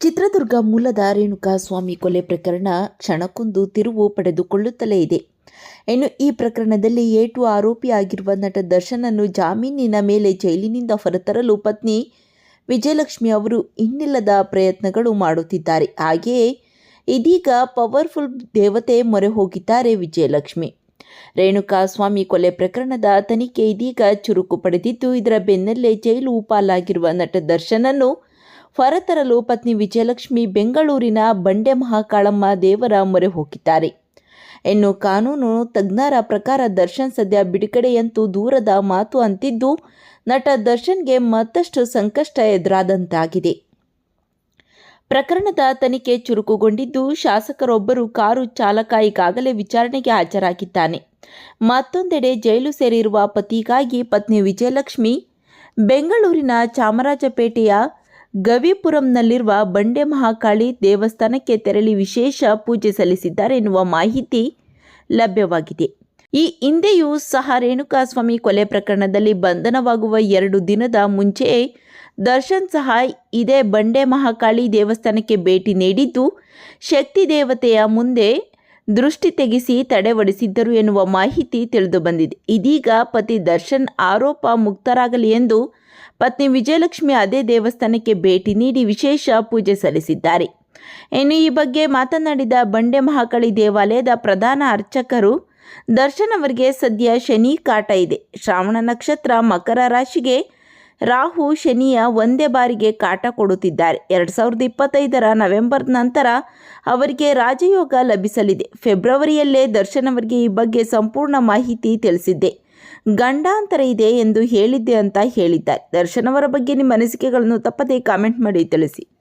ಚಿತ್ರದುರ್ಗ ಮೂಲದ ರೇಣುಕಾ ಸ್ವಾಮಿ ಕೊಲೆ ಪ್ರಕರಣ ಕ್ಷಣಕ್ಕೊಂದು ತಿರುವು ಪಡೆದುಕೊಳ್ಳುತ್ತಲೇ ಇದೆ. ಇನ್ನು ಈ ಪ್ರಕರಣದಲ್ಲಿ ಏಟು ಆರೋಪಿಯಾಗಿರುವ ನಟ ದರ್ಶನನ್ನು ಜಾಮೀನಿನ ಮೇಲೆ ಜೈಲಿನಿಂದ ಹೊರತರಲು ಪತ್ನಿ ವಿಜಯಲಕ್ಷ್ಮಿ ಅವರು ಇನ್ನಿಲ್ಲದ ಪ್ರಯತ್ನಗಳು ಮಾಡುತ್ತಿದ್ದಾರೆ. ಹಾಗೆಯೇ ಇದೀಗ ಪವರ್ಫುಲ್ ದೇವತೆ ಮೊರೆ ಹೋಗಿದ್ದಾರೆ ವಿಜಯಲಕ್ಷ್ಮಿ. ರೇಣುಕಾ ಸ್ವಾಮಿ ಕೊಲೆ ಪ್ರಕರಣದ ತನಿಖೆ ಇದೀಗ ಚುರುಕು ಪಡೆದಿದ್ದು, ಇದರ ಬೆನ್ನಲ್ಲೇ ಜೈಲು ಪಾಲಾಗಿರುವ ನಟ ದರ್ಶನನ್ನು ಹೊರತರಲು ಪತ್ನಿ ವಿಜಯಲಕ್ಷ್ಮಿ ಬೆಂಗಳೂರಿನ ಬಂಡೆ ಮಹಾಕಾಳಮ್ಮ ದೇವರ ಮೊರೆ ಹೋಗಿದ್ದಾರೆ. ಇನ್ನು ಕಾನೂನು ತಜ್ಞರ ಪ್ರಕಾರ ದರ್ಶನ್ ಸದ್ಯ ಬಿಡುಗಡೆಯಂತೂ ದೂರದ ಮಾತು ಅಂತಿದ್ದು, ನಟ ದರ್ಶನ್ಗೆ ಮತ್ತಷ್ಟು ಸಂಕಷ್ಟ ಎದುರಾದಂತಾಗಿದೆ. ಪ್ರಕರಣದ ತನಿಖೆ ಚುರುಕುಗೊಂಡಿದ್ದು, ಶಾಸಕರೊಬ್ಬರು ಕಾರು ಚಾಲಕ ಈಗಾಗಲೇ ವಿಚಾರಣೆಗೆ ಹಾಜರಾಗಿದ್ದಾನೆ. ಮತ್ತೊಂದೆಡೆ ಜೈಲು ಸೇರಿರುವ ಪತಿಗಾಗಿ ಪತ್ನಿ ವಿಜಯಲಕ್ಷ್ಮಿ, ಬೆಂಗಳೂರಿನ ಚಾಮರಾಜಪೇಟೆಯ ಗವಿಪುರಂನಲ್ಲಿರುವ ಬಂಡೆ ಮಹಾಕಾಳಿ ದೇವಸ್ಥಾನಕ್ಕೆ ತೆರಳಿ ವಿಶೇಷ ಪೂಜೆ ಸಲ್ಲಿಸಿದ್ದಾರೆ ಎನ್ನುವ ಮಾಹಿತಿ ಲಭ್ಯವಾಗಿದೆ. ಈ ಹಿಂದೆಯೂ ಸಹ ರೇಣುಕಾಸ್ವಾಮಿ ಕೊಲೆ ಪ್ರಕರಣದಲ್ಲಿ ಬಂಧನವಾಗುವ ಎರಡು ದಿನದ ಮುಂಚೆಯೇ ದರ್ಶನ್ ಸಹ ಇದೇ ಬಂಡೆ ಮಹಾಕಾಳಿ ದೇವಸ್ಥಾನಕ್ಕೆ ಭೇಟಿ ನೀಡಿದ್ದು, ಶಕ್ತಿ ದೇವತೆಯ ಮುಂದೆ ದೃಷ್ಟಿ ತೆಗೆಸಿ ತಡೆವಡಿಸಿದ್ದರು ಎನ್ನುವ ಮಾಹಿತಿ ತಿಳಿದು ಬಂದಿದೆ. ಇದೀಗ ಪತಿ ದರ್ಶನ್ ಆರೋಪ ಮುಕ್ತರಾಗಲಿ ಎಂದು ಪತ್ನಿ ವಿಜಯಲಕ್ಷ್ಮಿ ಅದೇ ದೇವಸ್ಥಾನಕ್ಕೆ ಭೇಟಿ ನೀಡಿ ವಿಶೇಷ ಪೂಜೆ ಸಲ್ಲಿಸಿದ್ದಾರೆ. ಇನ್ನು ಈ ಬಗ್ಗೆ ಮಾತನಾಡಿದ ಬಂಡೆ ಮಹಾಕಳಿ ದೇವಾಲಯದ ಪ್ರಧಾನ ಅರ್ಚಕರು, ದರ್ಶನ್ ಅವರಿಗೆ ಸದ್ಯ ಶನಿ ಕಾಟ ಇದೆ. ಶ್ರಾವಣ ನಕ್ಷತ್ರ ಮಕರ ರಾಶಿಗೆ ರಾಹು ಶನಿಯ ಒಂದೇ ಬಾರಿಗೆ ಕಾಟ ಕೊಡುತ್ತಿದ್ದಾರೆ. ಎರಡು ಸಾವಿರದ ಇಪ್ಪತ್ತೈದರ ನವೆಂಬರ್ ನಂತರ ಅವರಿಗೆ ರಾಜಯೋಗ ಲಭಿಸಲಿದೆ. ಫೆಬ್ರವರಿಯಲ್ಲೇ ದರ್ಶನ್ ಅವರಿಗೆ ಈ ಬಗ್ಗೆ ಸಂಪೂರ್ಣ ಮಾಹಿತಿ ತಿಳಿಸಿದ್ದೆ. ಗಂಡಾಂತರ ಇದೆ ಎಂದು ಹೇಳಿದ್ದೆ ಅಂತ ಹೇಳಿದ್ದಾರೆ. ದರ್ಶನ್ ಅವರ ಬಗ್ಗೆ ನಿಮ್ಮ ಅನಿಸಿಕೆಗಳನ್ನು ತಪ್ಪದೇ ಕಾಮೆಂಟ್ ಮಾಡಿ ತಿಳಿಸಿ.